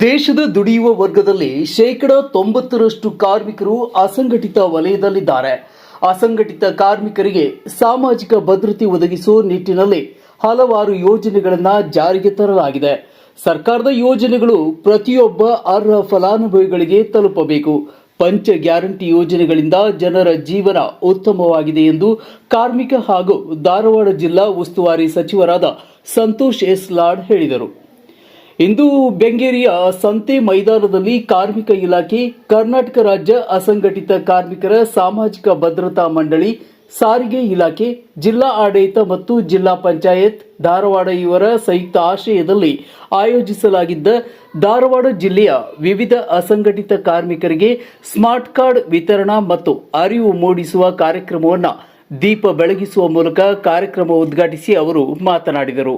ದೇಶದ ದುಡಿಯುವ ವರ್ಗದಲ್ಲಿ ಶೇಕಡ ತೊಂಬತ್ತರಷ್ಟು ಕಾರ್ಮಿಕರು ಅಸಂಘಟಿತ ವಲಯದಲ್ಲಿದ್ದಾರೆ. ಅಸಂಘಟಿತ ಕಾರ್ಮಿಕರಿಗೆ ಸಾಮಾಜಿಕ ಭದ್ರತೆ ಒದಗಿಸುವ ನಿಟ್ಟಿನಲ್ಲಿ ಹಲವಾರು ಯೋಜನೆಗಳನ್ನು ಜಾರಿಗೆ ತರಲಾಗಿದೆ. ಸರ್ಕಾರದ ಯೋಜನೆಗಳು ಪ್ರತಿಯೊಬ್ಬ ಅರ್ಹ ಫಲಾನುಭವಿಗಳಿಗೆ ತಲುಪಬೇಕು. ಪಂಚ ಗ್ಯಾರಂಟಿ ಯೋಜನೆಗಳಿಂದ ಜನರ ಜೀವನ ಉತ್ತಮವಾಗಿದೆ ಎಂದು ಕಾರ್ಮಿಕ ಹಾಗೂ ಧಾರವಾಡ ಜಿಲ್ಲಾ ಉಸ್ತುವಾರಿ ಸಚಿವರಾದ ಸಂತೋಷ್ ಎಸ್ ಲಾಡ್ ಹೇಳಿದರು. ಇಂದು ಬೆಂಗೇರಿಯ ಸಂತೆ ಮೈದಾನದಲ್ಲಿ ಕಾರ್ಮಿಕ ಇಲಾಖೆ, ಕರ್ನಾಟಕ ರಾಜ್ಯ ಅಸಂಘಟಿತ ಕಾರ್ಮಿಕರ ಸಾಮಾಜಿಕ ಭದ್ರತಾ ಮಂಡಳಿ, ಸಾರಿಗೆ ಇಲಾಖೆ, ಜಿಲ್ಲಾ ಆಡಳಿತ ಮತ್ತು ಜಿಲ್ಲಾ ಪಂಚಾಯತ್, ಧಾರವಾಡ ಇವರ ಸಂಯುಕ್ತ ಆಶ್ರಯದಲ್ಲಿ ಆಯೋಜಿಸಲಾಗಿದ್ದ ಧಾರವಾಡ ಜಿಲ್ಲೆಯ ವಿವಿಧ ಅಸಂಘಟಿತ ಕಾರ್ಮಿಕರಿಗೆ ಸ್ಮಾರ್ಟ್ ಕಾರ್ಡ್ ವಿತರಣಾ ಮತ್ತು ಅರಿವು ಮೂಡಿಸುವ ಕಾರ್ಯಕ್ರಮವನ್ನು ದೀಪ ಬೆಳಗಿಸುವ ಮೂಲಕ ಕಾರ್ಯಕ್ರಮ ಉದ್ಘಾಟಿಸಿ ಅವರು ಮಾತನಾಡಿದರು.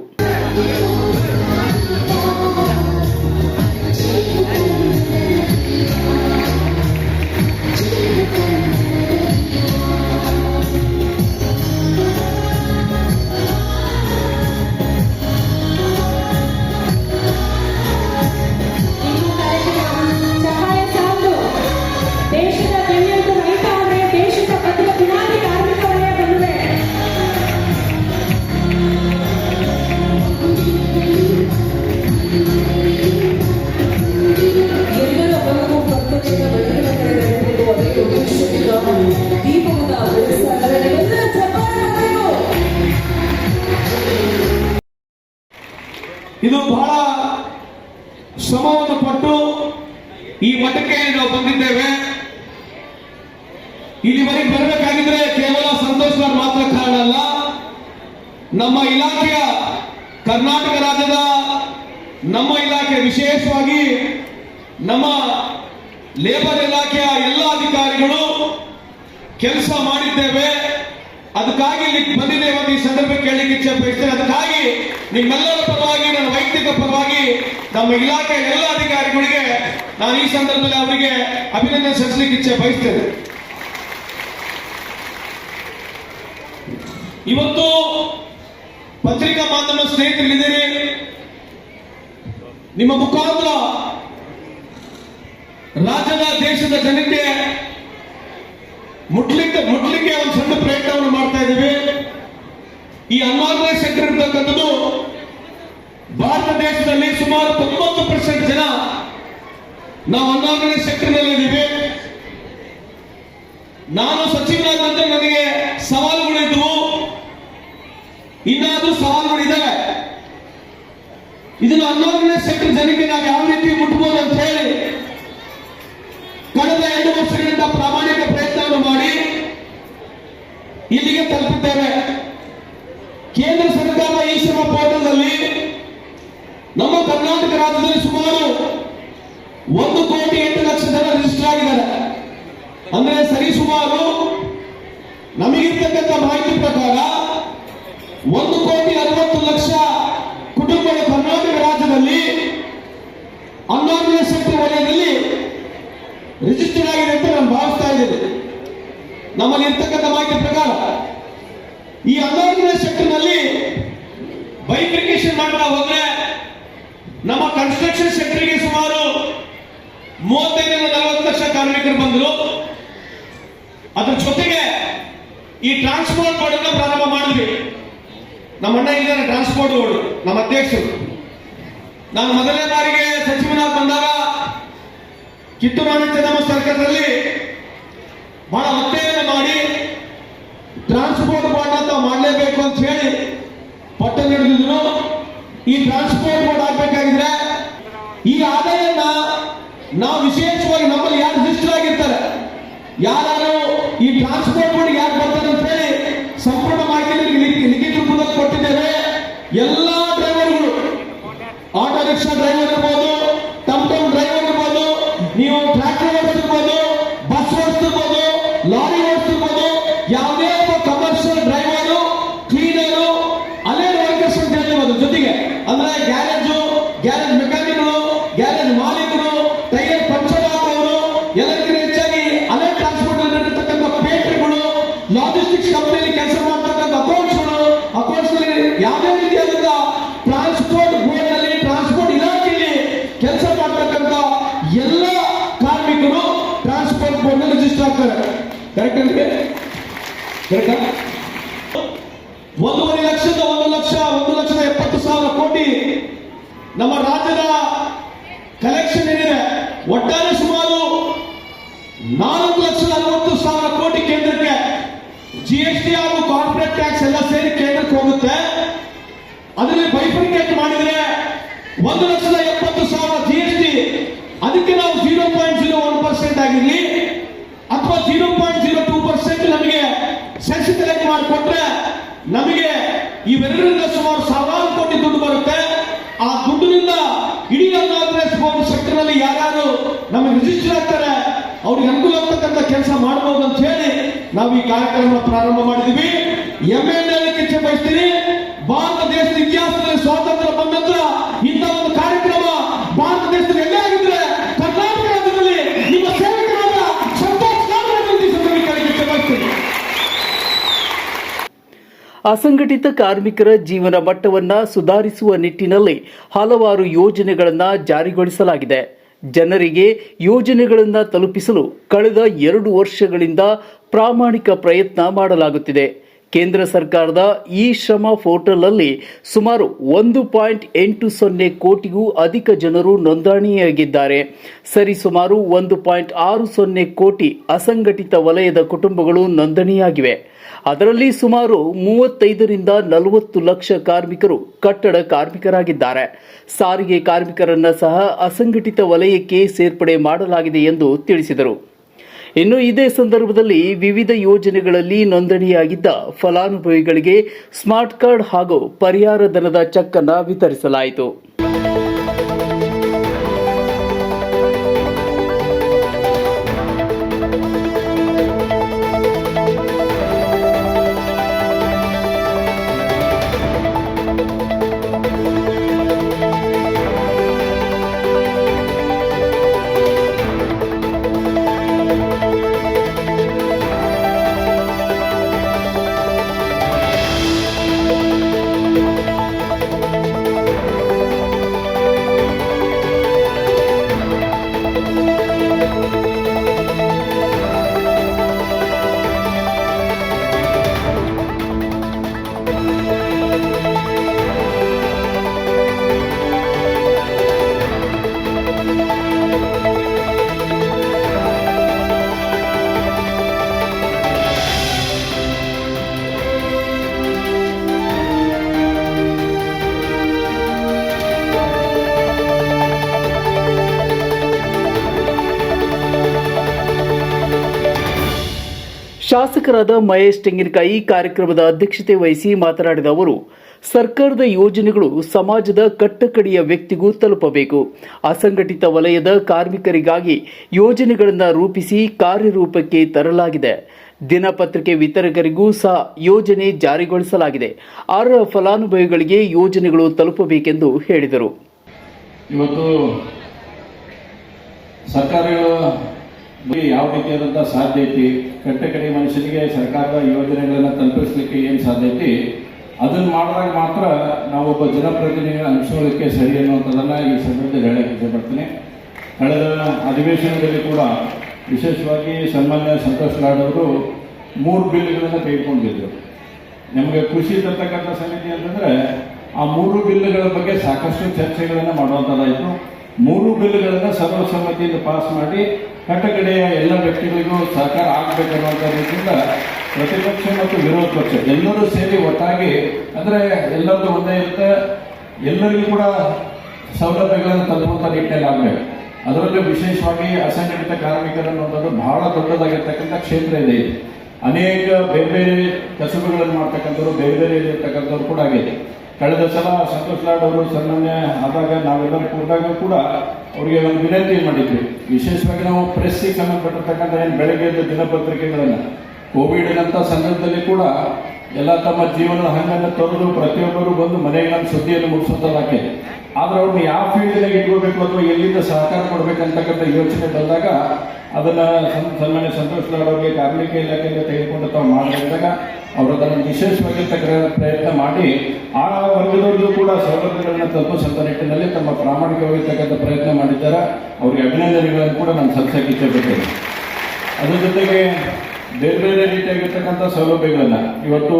ಇಲ್ಲಿವರೆಗೆ ಬರಬೇಕಾಗಿದ್ರೆ ಕೇವಲ ಸಂತೋಷ್ ಸರ್ ಮಾತ್ರ ಕಾರಣ ಅಲ್ಲ. ನಮ್ಮ ಇಲಾಖೆಯ ಕರ್ನಾಟಕ ರಾಜ್ಯದ ನಮ್ಮ ಇಲಾಖೆ ವಿಶೇಷವಾಗಿ ನಮ್ಮ ಲೇಬರ್ ಇಲಾಖೆಯ ಎಲ್ಲ ಅಧಿಕಾರಿಗಳು ಕೆಲಸ ಮಾಡಿದ್ದೇವೆ. ಅದಕ್ಕಾಗಿ ಇಲ್ಲಿ ಬಂದಿದ್ದೇವೆ ಒಂದು ಈ ಸಂದರ್ಭ ಕೇಳಲಿಕ್ಕೆ ಇಚ್ಛೆ ಬಯಸ್ತೇನೆ ಅದಕ್ಕಾಗಿ ನಿಮ್ಮೆಲ್ಲರ ಪರವಾಗಿ, ನನ್ನ ವೈಯಕ್ತಿಕ ಪರವಾಗಿ ನಮ್ಮ ಇಲಾಖೆಯ ಎಲ್ಲ ಅಧಿಕಾರಿಗಳಿಗೆ ನಾನು ಈ ಸಂದರ್ಭದಲ್ಲಿ ಅವರಿಗೆ ಅಭಿನಂದನೆ ಸಲ್ಲಿಸಲಿಕ್ಕೆ ಇಚ್ಛೆ ಬಯಸ್ತೇನೆ ಇವತ್ತು ಪತ್ರಿಕಾ ಮಾಧ್ಯಮ ಸ್ನೇಹಿತರಿದ್ದೀರಿ ನಿಮ್ಮ ಮುಖಾಂತರ ರಾಜ್ಯದ ದೇಶದ ಜನತೆ ಮುಟ್ಲಿಕ್ಕೆ ಮುಟ್ಲಿಕ್ಕೆ ಒಂದು ಸಣ್ಣ ಪ್ರಯತ್ನವನ್ನು ಮಾಡ್ತಾ ಇದ್ದೀವಿ. ಈ ಅನ್ವಾರ್ಯ ಸೆಕ್ಟರ್ ಇರ್ತಕ್ಕಂಥದ್ದು ಭಾರತ ದೇಶದಲ್ಲಿ ಸುಮಾರು ತೊಂಬತ್ತು ಪರ್ಸೆಂಟ್ ಜನ ನಾವು ಅನ್ಆರ್ಗನೈಸ್ ಸೆಕ್ಟರ್ನಲ್ಲಿ ಇದ್ದೀವಿ ನಾನು ಸಚಿವನಾದಂತೆ ನನಗೆ ಸವಾಲುಗಳು ಇದನ್ನು ಹನ್ನೊಂದನೇ ಸೆಕ್ಟರ್ ಜನಕ್ಕೆ ನಾವು ಯಾವ ರೀತಿ ಮುಟ್ಬೋದು ಅಂತ ಹೇಳಿ ಕಳೆದ ಎರಡು ವರ್ಷಗಳಿಂದ ಪ್ರಾಮಾಣಿಕ ಪ್ರಯತ್ನವನ್ನು ಮಾಡಿ ಇಲ್ಲಿಗೆ ತಲುಪಿದ್ದೇವೆ. ಕೇಂದ್ರ ಸರ್ಕಾರದ ಈ ಶ್ರಮ ಪೋರ್ಟಲ್ನಲ್ಲಿ ನಮ್ಮ ಕರ್ನಾಟಕ ರಾಜ್ಯದಲ್ಲಿ ಸುಮಾರು ಒಂದು ಕೋಟಿ ಎಂಟು ಲಕ್ಷ ಜನ ರಿಜಿಸ್ಟರ್ ಆಗಿದ್ದಾರೆ. ಅಂದ್ರೆ ಸರಿಸುಮಾರು ನಮಗಿರ್ತಕ್ಕಂಥ ಮಾಹಿತಿ ಪ್ರಕಾರ ಒಂದು ಕೋಟಿ ಅರವತ್ತು ಲಕ್ಷ ಕುಟುಂಬಗಳು ಕರ್ನಾಟಕ ರಾಜ್ಯದಲ್ಲಿ ಅನ್ಆರ್ಗನೈಸ್ ಶಕ್ತಿ ವಲಯದಲ್ಲಿ ರಿಜಿಸ್ಟರ್ ಆಗಿದೆ ಅಂತ ನಾನು ಭಾವಿಸ್ತಾ ಇದ್ದೇನೆ. ನಮ್ಮಲ್ಲಿ ಇರ್ತಕ್ಕಂಥ ಮಾಹಿತಿ ಪ್ರಕಾರ ಈ ಅನ್ಆರ್ಗನೈಸ್ ಶಕ್ತಿನಲ್ಲಿ ನಲ್ಲಿ ಬೈಫಿಕೇಶನ್ ಮಾಡ್ತಾ ಹೋದ್ರೆ ನಮ್ಮ ಕನ್ಸ್ಟ್ರಕ್ಷನ್ ಸೆಕ್ಟರ್ಗೆ ಸುಮಾರು ಮೂವತ್ತೈದರಿಂದ ನಲವತ್ತು ಲಕ್ಷ ಕಾರ್ಮಿಕರು ಬಂದರು. ಅದ್ರ ಜೊತೆಗೆ ಈ ಟ್ರಾನ್ಸ್ಪೋರ್ಟ್ ಬೋರ್ಡ್ ಪ್ರಾರಂಭ ಮಾಡಿದ್ವಿ. ನಮ್ಮ ಅಣ್ಣ ಇದ್ದಾರೆ ಟ್ರಾನ್ಸ್ಪೋರ್ಟ್ ಬೋರ್ಡ್ ನಮ್ಮ ಅಧ್ಯಕ್ಷರು. ನಾನು ಮೊದಲನೇ ಬಾರಿಗೆ ಸಚಿವನಾಗಿ ಬಂದಾಗ ಕಿತ್ತೂರು ಚೆನ್ನಮ್ಮ ಸರ್ಕಾರದಲ್ಲಿ ಬಹಳ ಒತ್ತಾಯ ಮಾಡಿ ಟ್ರಾನ್ಸ್ಪೋರ್ಟ್ ಬೋರ್ಡ್ ಅಂತ ಮಾಡಲೇಬೇಕು ಅಂತ ಹೇಳಿ ಪಟ್ಟ ನಡೆದಿದ್ರು ಈ ಟ್ರಾನ್ಸ್ಪೋರ್ಟ್ ಬೋರ್ಡ್ ಆಗ್ಬೇಕಾಗಿದ್ರೆ ಈ ಆದಾಯನ ನಾವು ವಿಶೇಷವಾಗಿ ನಮ್ಮಲ್ಲಿ ಯಾರು ರಿಜಿಸ್ಟರ್ ಆಗಿರ್ತಾರೆ ಯಾರು ಈ ಟ್ರಾನ್ಸ್ಪೋರ್ಟ್ ಬೋರ್ಡ್ ಯಾರು ಬರ್ತಾರೆ ಅಂತ ಹೇಳಿ ಸಂಪೂರ್ಣ ಮಾಹಿತಿ ಲಿಖಿತ ರೂಪದಲ್ಲಿ ಕೊಟ್ಟಿದ್ದೇವೆ. ಎಲ್ಲಾ ಡ್ರೈವರ್ ಇರ್ಬೋದು ಟಮ್ ಟಮ್ ಡ್ರೈವರ್ ಇರ್ಬೋದು, ನೀವು ಟ್ರ್ಯಾಕ್ಟರ್ ಓಡಿಸ್ತಿರ್ಬೋದು ಬಸ್ ಓಡಿಸ್ತಿರ್ಬೋದು ಲಾರಿ ಓಡಿಸ್ತಿರ್ಬೋದು ಯಾವುದೇ ಒಬ್ಬ ಕಮರ್ಷಿಯಲ್ ಡ್ರೈವರು ಕ್ಲೀನರು ಅಲ್ಲೇ ವರ್ಕರ್ಸ್ ಕೇಳಿರ್ಬೋದು ಜೊತೆಗೆ ಅಂದ್ರೆ ಗ್ಯಾರೇಜು ಗ್ಯಾರೇಜ್ ಮೆಕ್ಯಾನಿಕ್ಗಳು ಗ್ಯಾರೇಜ್ ಮಾಲೀಕರು ಟೈರ್ ಪಂಚರ್ ಆಗೋರು ಎಲ್ಲಕ್ಕಿಂತ ಹೆಚ್ಚಾಗಿ ಅಲ್ಲೇ ಟ್ರಾನ್ಸ್ಪೋರ್ಟ್ ಪೇಟ್ರಿಗಳು ಲಾಜಿಸ್ಟಿಕ್ಸ್ ಕಂಪನಿಯಲ್ಲಿ ಕರೆಕ್ಟಾ ಒಂದೂವರೆ ಲಕ್ಷದ ಒಂದು ಲಕ್ಷ, ಒಂದು ಲಕ್ಷದ ಎಪ್ಪತ್ತು ಸಾವಿರ ಕೋಟಿ ನಮ್ಮ ರಾಜ್ಯದ ಕಲೆಕ್ಷನ್ ಏನಿದೆ, ಒಟ್ಟಾರೆ ಸುಮಾರು ನಾಲ್ಕು ಲಕ್ಷದ ಅರವತ್ತು ಸಾವಿರ ಕೋಟಿ ಕೇಂದ್ರಕ್ಕೆ ಜಿ ಎಸ್ ಟಿ ಹಾಗೂ ಕಾರ್ಪೊರೇಟ್ ಟ್ಯಾಕ್ಸ್ ಎಲ್ಲ ಸೇರಿ ಕೇಂದ್ರಕ್ಕೆ ಹೋಗುತ್ತೆ. ಅದರಲ್ಲಿ ಬೈಫಿಕೇಟ್ ಮಾಡಿದ್ರೆ ಒಂದು ಲಕ್ಷದ ಎಪ್ಪತ್ತು ಸಾವಿರ ಜಿ ಎಸ್ ಟಿ ಅದಕ್ಕೆ ನಾವು zero point zero one percent ಆಗಿರ್ಲಿ ಅಥವಾ zero point zero two percent ನಮಗೆ ಸೆಸ್ ಕಲೆಕ್ಟ್ ಮಾಡಿಕೊಟ್ರೆ ನಮಗೆ ಇವೆರಡರಿಂದ ಸುಮಾರು ಸಾವಿರಾರು ಕೋಟಿ ದುಡ್ಡು ಬರುತ್ತೆ. ಆ ದುಡ್ಡಿನಿಂದ ಇಡೀ ಬೋರ್ಡ್ ಸೆಕ್ಟರ್ನಲ್ಲಿ ಯಾರು ನಮಗೆ ರಿಜಿಸ್ಟರ್ ಆಗ್ತಾರೆ, ಅವ್ರಿಗೆ ಅನುಕೂಲ ಆಗ್ತಕ್ಕಂಥ ಕೆಲಸ ಮಾಡಬಹುದು ಅಂತ ಹೇಳಿ ನಾವು ಈ ಕಾರ್ಯಕ್ರಮ ಪ್ರಾರಂಭ ಮಾಡಿದೀವಿ ಎಂ ಎನ್ ಇಚ್ಛೆ ಬಯಸ್ತೀನಿ. ಭಾರತ ದೇಶದ ಇತಿಹಾಸದಲ್ಲಿ ಸ್ವಾತಂತ್ರ್ಯ ಬಂದ ನಂತರ ಇಂಥ ಒಂದು ಕಾರ್ಯಕ್ರಮ ಭಾರತ ದೇಶದಲ್ಲಿ ಎಲ್ಲೇ ಆಗಿದ್ರೆ ಕರ್ನಾಟಕ ರಾಜ್ಯದಲ್ಲಿ ನಿಮ್ಮ ಸೇವಕರಾದ ಸಂತೋಷ್ ಲಾಲ್ ಈ ಸಂದರ್ಭದಲ್ಲಿ ಇಚ್ಛೆ ಬಯಸ್ತೀನಿ ಅಸಂಘಟಿತ ಕಾರ್ಮಿಕರ ಜೀವನ ಮಟ್ಟವನ್ನ ಸುಧಾರಿಸುವ ನಿಟ್ಟಿನಲ್ಲಿ ಹಲವಾರು ಯೋಜನೆಗಳನ್ನು ಜಾರಿಗೊಳಿಸಲಾಗಿದೆ. ಜನರಿಗೆ ಯೋಜನೆಗಳನ್ನು ತಲುಪಿಸಲು ಕಳೆದ ಎರಡು ವರ್ಷಗಳಿಂದ ಪ್ರಾಮಾಣಿಕ ಪ್ರಯತ್ನ ಮಾಡಲಾಗುತ್ತಿದೆ. ಕೇಂದ್ರ ಸರ್ಕಾರದ ಈ ಶ್ರಮ ಪೋರ್ಟಲ್ನಲ್ಲಿ ಸುಮಾರು ಒಂದು ಪಾಯಿಂಟ್ ಎಂಟು ಸೊನ್ನೆ ಕೋಟಿಗೂ ಅಧಿಕ ಜನರು ನೋಂದಣಿಯಾಗಿದ್ದಾರೆ. ಸರಿಸುಮಾರು ಒಂದು ಪಾಯಿಂಟ್ ಆರು ಸೊನ್ನೆ ಕೋಟಿ ಅಸಂಘಟಿತ ವಲಯದ ಕುಟುಂಬಗಳು ನೋಂದಣಿಯಾಗಿವೆ. ಅದರಲ್ಲಿ ಸುಮಾರು ಮೂವತ್ತೈದರಿಂದ ನಲವತ್ತು ಲಕ್ಷ ಕಾರ್ಮಿಕರು ಕಟ್ಟಡ ಕಾರ್ಮಿಕರಾಗಿದ್ದಾರೆ. ಸಾರಿಗೆ ಕಾರ್ಮಿಕರನ್ನ ಸಹ ಅಸಂಘಟಿತ ವಲಯಕ್ಕೆ ಸೇರ್ಪಡೆ ಮಾಡಲಾಗಿದೆ ಎಂದು ತಿಳಿಸಿದರು. ಇನ್ನು ಇದೇ ಸಂದರ್ಭದಲ್ಲಿ ವಿವಿಧ ಯೋಜನೆಗಳಲ್ಲಿ ನೋಂದಣಿಯಾಗಿದ್ದ ಫಲಾನುಭವಿಗಳಿಗೆ ಸ್ಮಾರ್ಟ್ ಕಾರ್ಡ್ ಹಾಗೂ ಪರಿಹಾರ ಧನದ ಚೆಕ್ ಅನ್ನು ವಿತರಿಸಲಾಯಿತು. ಶಾಸಕರಾದ ಮಹೇಶ್ ತೆಂಗಿನಕಾಯಿ ಕಾರ್ಯಕ್ರಮದ ಅಧ್ಯಕ್ಷತೆ ವಹಿಸಿ ಮಾತನಾಡಿದ ಅವರು, ಸರ್ಕಾರದ ಯೋಜನೆಗಳು ಸಮಾಜದ ಕಟ್ಟಕಡೆಯ ವ್ಯಕ್ತಿಗೂ ತಲುಪಬೇಕು. ಅಸಂಘಟಿತ ವಲಯದ ಕಾರ್ಮಿಕರಿಗಾಗಿ ಯೋಜನೆಗಳನ್ನು ರೂಪಿಸಿ ಕಾರ್ಯರೂಪಕ್ಕೆ ತರಲಾಗಿದೆ. ದಿನಪತ್ರಿಕೆ ವಿತರಕರಿಗೂ ಸಹ ಯೋಜನೆ ಜಾರಿಗೊಳಿಸಲಾಗಿದೆ. ಅರ್ಹ ಫಲಾನುಭವಿಗಳಿಗೆ ಯೋಜನೆಗಳು ತಲುಪಬೇಕೆಂದು ಹೇಳಿದರು. ಇವತ್ತು ಸರ್ಕಾರಗಳು ಯಾವ ರೀತಿಯಾದಂತಹ ಸಾಧ್ಯತೆ ಕಟ್ಟೆ ಕಡೆ ಮನುಷ್ಯನಿಗೆ ಸರ್ಕಾರದ ಯೋಜನೆಗಳನ್ನ ತಲುಪಿಸ್ಲಿಕ್ಕೆ ಏನು ಸಾಧ್ಯತೆ ಅದನ್ನ ಮಾಡಿದಾಗ ಮಾತ್ರ ನಾವೊಬ್ಬ ಜನಪ್ರತಿನಿಧಿ ಅನಿಸೋದಕ್ಕೆ ಸರಿ ಅನ್ನುವಂಥದ್ದನ್ನ ಈ ಸಂದರ್ಭದಲ್ಲಿ ಹೇಳಕ್ಕೆ ಇಷ್ಟಪಡ್ತೀನಿ ಕಳೆದ ಅಧಿವೇಶನದಲ್ಲಿ ಕೂಡ ವಿಶೇಷವಾಗಿ ಸನ್ಮಾನ್ಯ ಸಂತೋಷ್ ಲಾಡ್ ಅವರು ಮೂರು ಬಿಲ್ಗಳನ್ನು ತೆಗೆದುಕೊಂಡಿದ್ರು. ನಮಗೆ ಖುಷಿ ತರ್ತಕ್ಕಂಥ ಸಮಿತಿ ಅಂತಂದ್ರೆ ಆ ಮೂರು ಬಿಲ್ಗಳ ಬಗ್ಗೆ ಸಾಕಷ್ಟು ಚರ್ಚೆಗಳನ್ನು ಮಾಡುವಂಥದ್ದಾಯಿತು. ಮೂರು ಬಿಲ್ಗಳನ್ನು ಸರ್ವಸಮ್ಮತಿಯಿಂದ ಪಾಸ್ ಮಾಡಿ ಕಟ್ಟಕಡೆಯ ಎಲ್ಲ ವ್ಯಕ್ತಿಗಳಿಗೂ ಸಹಕಾರ ಆಗಬೇಕನ್ನುವಂಥ ರೀತಿಯಿಂದ ಪ್ರತಿಪಕ್ಷ ಮತ್ತು ವಿರೋಧ ಪಕ್ಷ ಎಲ್ಲರೂ ಸೇರಿ ಒಟ್ಟಾಗಿ, ಅಂದರೆ ಎಲ್ಲರದ್ದು ಒಂದೇ ಇರುತ್ತೆ. ಎಲ್ಲರಿಗೂ ಕೂಡ ಸೌಲಭ್ಯಗಳನ್ನು ತಲುಪುವಂಥ ನಿಟ್ಟಿನಲ್ಲಿ ಆಗಬೇಕು. ಅದರಲ್ಲೂ ವಿಶೇಷವಾಗಿ ಅಸಂಘಟಿತ ಕಾರ್ಮಿಕರನ್ನು ಅನ್ನೋದು ಬಹಳ ದೊಡ್ಡದಾಗಿರ್ತಕ್ಕಂಥ ಕ್ಷೇತ್ರ ಇದೆ ಇದು ಅನೇಕ ಬೇರೆ ಬೇರೆ ಕಸುಬುಗಳನ್ನು ಮಾಡ್ತಕ್ಕಂಥವ್ರು, ಬೇರೆ ಬೇರೆ ಇರ್ತಕ್ಕಂಥವ್ರು ಕೂಡ ಆಗಿದೆ ಕಳೆದ ಸಲ ಸಂತೋಷ್ ಲಾಡ್ ಅವರು ಸನ್ಮಾನ್ಯ ಆದಾಗ ನಾವೆಲ್ಲರೂ ಕೂಡಾಗ ಕೂಡ ಅವರಿಗೆ ಒಂದು ವಿನಂತಿ ಮಾಡಿದ್ವಿ. ವಿಶೇಷವಾಗಿ ನಾವು ಪ್ರೆಸ್ಸಿಗೆ ಸಂಬಂಧಪಟ್ಟಿರ್ತಕ್ಕಂಥ ಏನು ಬೆಳಗ್ಗೆ ದಿನಪತ್ರಿಕೆಗಳನ್ನು ಕೋವಿಡ್ನಂಥ ಸಂದರ್ಭದಲ್ಲಿ ಕೂಡ ಎಲ್ಲ ತಮ್ಮ ಜೀವನದ ಹಂಗನ್ನು ತೊರೆದು ಪ್ರತಿಯೊಬ್ಬರು ಬಂದು ಮನೆಗೆ ನಮ್ಮ ಸುದ್ದಿಯನ್ನು ಮುಗಿಸುವಂಥದ್ದಾಕೆ ಆದ್ರೆ ಅವ್ರನ್ನ ಯಾವ ಫೀಲ್ಡ್ನಾಗ ಇಟ್ಕೋಬೇಕು ಅಥವಾ ಎಲ್ಲಿಂದ ಸಹಕಾರ ಕೊಡಬೇಕಂತಕ್ಕಂಥ ಯೋಚನೆ ಬಂದಾಗ ಅದನ್ನ ಸನ್- ಸನ್ಮಾನ್ಯ ಸಂತೋಷ್ ಲಾಡ್ ಅವರಿಗೆ ಕಾರ್ಮಿಕ ಇಲಾಖೆಯಿಂದ ತೆಗೆದುಕೊಂಡು ತಾವು ಮಾಡಿದಾಗ ಅವರು ಅದನ್ನು ವಿಶೇಷವಾಗಿರ್ತಕ್ಕಂಥ ಪ್ರಯತ್ನ ಮಾಡಿ ಆ ವರ್ಗದವರಿಗೂ ಕೂಡ ಸೌಲಭ್ಯಗಳನ್ನು ತಲುಪಿಸುವಂಥ ನಿಟ್ಟಿನಲ್ಲಿ ತಮ್ಮ ಪ್ರಾಮಾಣಿಕವಾಗಿರ್ತಕ್ಕಂಥ ಪ್ರಯತ್ನ ಮಾಡಿದ್ದಾರೆ. ಅವರಿಗೆ ಅಭಿನಂದನೆಗಳನ್ನು ಕೂಡ ನಾನು ಸಲ್ಲಿಸಕ್ಕೆ ಇಚ್ಛೆಪಡ್ತೇನೆ ಅದರ ಜೊತೆಗೆ ಬೇರೆ ಬೇರೆ ರೀತಿಯಾಗಿರ್ತಕ್ಕಂಥ ಸೌಲಭ್ಯಗಳನ್ನ ಇವತ್ತು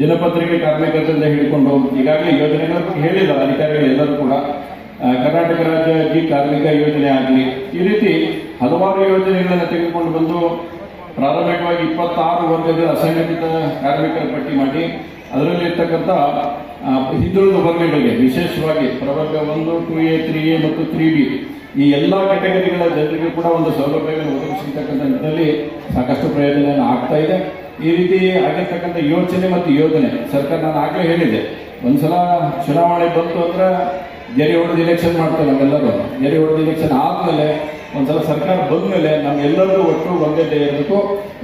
ದಿನಪತ್ರಿಕೆ ಕಾರ್ಮಿಕರಿಂದ ಹಿಡ್ಕೊಂಡು ಈಗಾಗಲೇ ಯೋಜನೆಗಳ ಹೇಳಿದ್ದಾರೆ ಅಧಿಕಾರಿಗಳು ಎಲ್ಲರೂ ಕೂಡ. ಕರ್ನಾಟಕ ರಾಜ್ಯ ಜಿ ಕಾರ್ಮಿಕ ಯೋಜನೆ ಆಗಲಿ ಈ ರೀತಿ ಹಲವಾರು ಯೋಜನೆಗಳನ್ನು ತೆಗೆದುಕೊಂಡು ಬಂದು ಪ್ರಾಥಮಿಕವಾಗಿ ಇಪ್ಪತ್ತಾರು ವರ್ಗದ ಅಸಂಘಟಿತ ಕಾರ್ಮಿಕರ ಪಟ್ಟಿ ಮಾಡಿ ಅದರಲ್ಲಿ ಇರ್ತಕ್ಕಂಥ ಆ, ಹಿಂದುಳಿದ ವರ್ಗಗಳಿಗೆ, ವಿಶೇಷವಾಗಿ ಪ್ರವರ್ಗ ಒಂದು ಟು ಎ ತ್ರೀ ಎ ಮತ್ತು ತ್ರೀ ಬಿ ಈ ಎಲ್ಲ ಕ್ಯಾಟಗರಿಗಳ ಜನರಿಗೆ ಕೂಡ ಒಂದು ಸೌಲಭ್ಯಗಳನ್ನು ಒದಗಿಸಿರ್ತಕ್ಕಂಥ ನಿಟ್ಟಿನಲ್ಲಿ ಸಾಕಷ್ಟು ಪ್ರಯೋಜನ ಆಗ್ತಾ ಇದೆ. ಈ ರೀತಿ ಆಗಿರ್ತಕ್ಕಂಥ ಯೋಚನೆ ಮತ್ತು ಯೋಜನೆ ಸರ್ಕಾರ ನಾನು ಆಗಲೇ ಹೇಳಿದೆ ಒಂದ್ಸಲ ಚುನಾವಣೆ ಬಂತು ಅಂದ್ರೆ, ಜರಿ ಹೊಡೆದು ಇಲೆಕ್ಷನ್ ಮಾಡ್ತಾರೆ ನಾವೆಲ್ಲರೂ ಜರಿ ಹೊಡೆದು ಇಲೆಕ್ಷನ್ ಆದ್ಮೇಲೆ ಒಂದ್ಸಲ ಸರ್ಕಾರ ಬಂದ್ಮೇಲೆ ನಮ್ಮೆಲ್ಲರಿಗೂ ಒಟ್ಟು ಒಂದೇ ಇರಬೇಕು.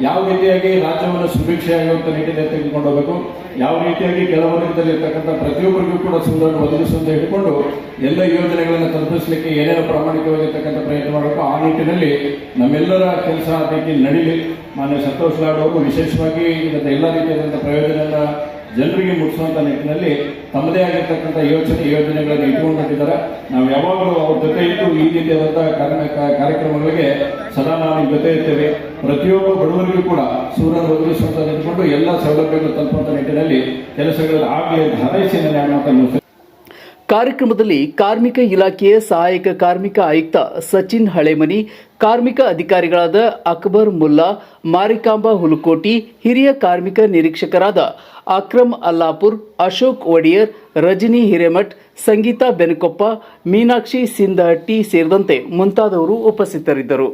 ಯಾವ ರೀತಿಯಾಗಿ ರಾಜ್ಯವನ್ನು ಸುಭಿಕ್ಷೆಯಾಗುವಂತ ನಿಟ್ಟಿನಲ್ಲಿ ತೆಗೆದುಕೊಂಡು ಹೋಗಬೇಕು. ಯಾವ ರೀತಿಯಾಗಿ ಕೆಲವರ್ಗದಲ್ಲಿ ಇರ್ತಕ್ಕಂಥ ಪ್ರತಿಯೊಬ್ಬರಿಗೂ ಕೂಡ ಸುಂದರವನ್ನು ಒದಗಿಸುವಂತ ಹಿಡ್ಕೊಂಡು ಎಲ್ಲ ಯೋಜನೆಗಳನ್ನು ತಲುಪಿಸಲಿಕ್ಕೆ ಏನೇನು ಪ್ರಾಮಾಣಿಕವಾಗಿರ್ತಕ್ಕಂಥ ಪ್ರಯತ್ನ ಮಾಡಬೇಕು. ಆ ನಿಟ್ಟಿನಲ್ಲಿ ನಮ್ಮೆಲ್ಲರ ಕೆಲಸ ಆ ರೀತಿ ನಡೀಲಿ. ಮಾನ್ಯ ಸಂತೋಷ್ ಲಾಡ್ ಅವರು ವಿಶೇಷವಾಗಿ ಇದರ ಎಲ್ಲ ರೀತಿಯಾದಂಥ ಪ್ರಯೋಜನ ಜನರಿಗೆ ಮುಟ್ಟಿಸುವಂತ ನಿಟ್ಟಿನಲ್ಲಿ ತಮ್ಮದೇ ಆಗಿರ್ತಕ್ಕಂಥ ಯೋಚನೆ, ಯೋಜನೆಗಳನ್ನು ಇಟ್ಕೊಂಡಿದ್ದಾರೆ ನಾವು ಯಾವಾಗಲೂ ಅವ್ರ ಜೊತೆ ಇದ್ದು ಈ ರೀತಿಯಾದಂತಹ ಕಾರ್ಯ- ಕಾರ್ಯಕ್ರಮಗಳಿಗೆ ಸದಾ ನಾವು ಜೊತೆ ಇರ್ತೇವೆ. ಪ್ರತಿಯೊಬ್ಬ ಬಡವರಿಗೂ ಕೂಡ ಸೂರ್ಯನ ಒದಗಿಸುವಂತ ನಿಂತ್ಕೊಂಡು ಎಲ್ಲ ಸೌಲಭ್ಯಗಳು ತಲುಪುವಂತ ನಿಟ್ಟಿನಲ್ಲಿ ಕೆಲಸಗಳು ಆಗಲಿ ಅಂತ ಕಾರ್ಯಕ್ರಮದಲ್ಲಿ ಕಾರ್ಮಿಕ ಇಲಾಖೆಯ ಸಹಾಯಕ ಕಾರ್ಮಿಕ ಆಯುಕ್ತ ಸಚಿನ್ ಹಳೆಮನಿ, ಕಾರ್ಮಿಕ ಅಧಿಕಾರಿಗಳಾದ ಅಕ್ಬರ್ ಮುಲ್ಲಾ, ಮಾರಿಕಾಂಬಾ ಹುಲಕೋಟಿ, ಹಿರಿಯ ಕಾರ್ಮಿಕ ನಿರೀಕ್ಷಕರಾದ ಅಕ್ರಮ್ ಅಲ್ಲಾಪುರ್, ಅಶೋಕ್ ಒಡಿಯರ್, ರಜನಿ ಹಿರೇಮಠ್, ಸಂಗೀತಾ ಬೆನಕೊಪ್ಪ, ಮೀನಾಕ್ಷಿ ಸಿಂಧಹಟ್ಟಿ ಸೇರಿದಂತೆ ಮುಂತಾದವರು ಉಪಸ್ಥಿತರಿದ್ದರು.